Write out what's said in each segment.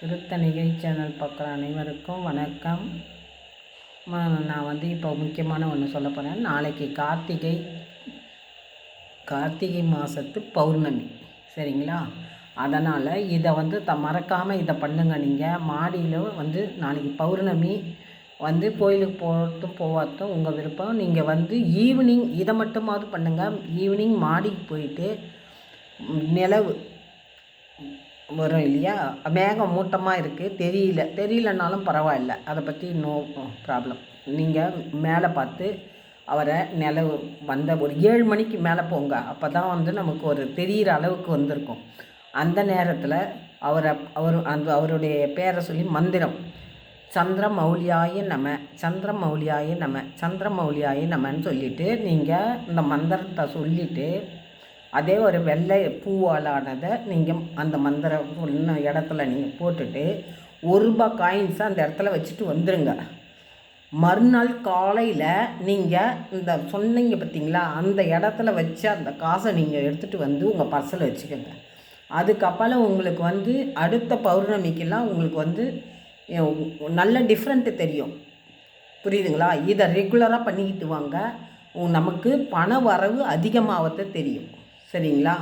Thiruthanigai channel பார்க்குற அனைவருக்கும் வணக்கம். நான் வந்து இப்போ முக்கியமான ஒன்று சொல்ல போகிறேன் நாளைக்கு கார்த்திகை கார்த்திகை மாதத்து பௌர்ணமி. சரிங்களா? அதனால் இதை வந்து த மறக்காமல் இதை பண்ணுங்க நீங்கள் மாடியில் வந்து நாளைக்கு பௌர்ணமி வந்து கோயிலுக்கு போகிறதும் போகாதும் உங்கள் விருப்பம். நீங்கள் வந்து ஈவினிங் இதை மட்டுமாவது பண்ணுங்கள் ஈவினிங் மாடிக்கு போயிட்டு நிலவு வரும் இல்லையா? மேகம் மூட்டமாக இருக்குது தெரியல. தெரியலனாலும் பரவாயில்ல. அதை பற்றி நோ ப்ராப்ளம் நீங்கள் மேலே பார்த்து அவரை நிலவு வந்த ஒரு ஏழு மணிக்கு மேலே போங்க. அப்போ தான் வந்து நமக்கு ஒரு தெரிகிற அளவுக்கு வந்திருக்கும். அந்த நேரத்தில் அவரை அவர் அந்த அவருடைய பேரை சொல்லி மந்திரம். சந்திர மௌலியாய நம சந்திர மௌலியாய நம சந்திர மௌலியாய நமன்னு சொல்லிவிட்டு நீங்கள் இந்த மந்திரத்தை சொல்லிவிட்டு அதே ஒரு வெள்ளை பூவாலானதை நீங்கள் அந்த மந்திரம் இடத்துல நீங்கள் போட்டுட்டு ஒரு ரூபா காயின்ஸை அந்த இடத்துல வச்சுட்டு வந்துடுங்க மறுநாள் காலையில் நீங்கள் இந்த சொன்னீங்க பார்த்தீங்களா அந்த இடத்துல வச்சு அந்த காசை நீங்கள் எடுத்துகிட்டு வந்து உங்கள் பர்ஸில் வச்சுக்கோங்க. அதுக்கப்புறம் உங்களுக்கு வந்து அடுத்த பௌர்ணமிக்கெல்லாம் உங்களுக்கு வந்து நல்ல டிஃப்ரெண்ட்டு தெரியும். புரியுதுங்களா? இதை ரெகுலராக பண்ணிக்கிட்டு வாங்க. உ- நமக்கு பண வரவு அதிகமாகறது தெரியும். சரிங்களா?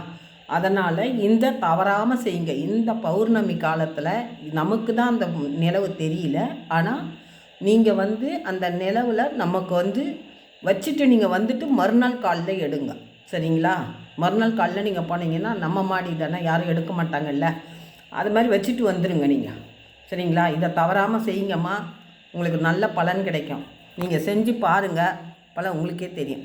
அதனால் இந்த தவறாமல் செய்யுங்க. இந்த பௌர்ணமி காலத்தில் நமக்கு தான் அந்த நிலவு தெரியல. ஆனால் நீங்கள் வந்து அந்த நிலவில் நமக்கு வந்து வச்சுட்டு நீங்கள் வந்துட்டு மறுநாள் காலில் எடுங்க. சரிங்களா? மறுநாள் காலில் நீங்கள் போனீங்கன்னா நம்ம மாடி தானே யாரும் எடுக்க மாட்டாங்கல்ல. அது மாதிரி வச்சுட்டு வந்துடுங்க நீங்கள் சரிங்களா? இதை தவறாமல் செய்யுங்கம்மா. உங்களுக்கு நல்ல பலன் கிடைக்கும். நீங்கள் செஞ்சு பாருங்கள் பலன் உங்களுக்கே தெரியும்.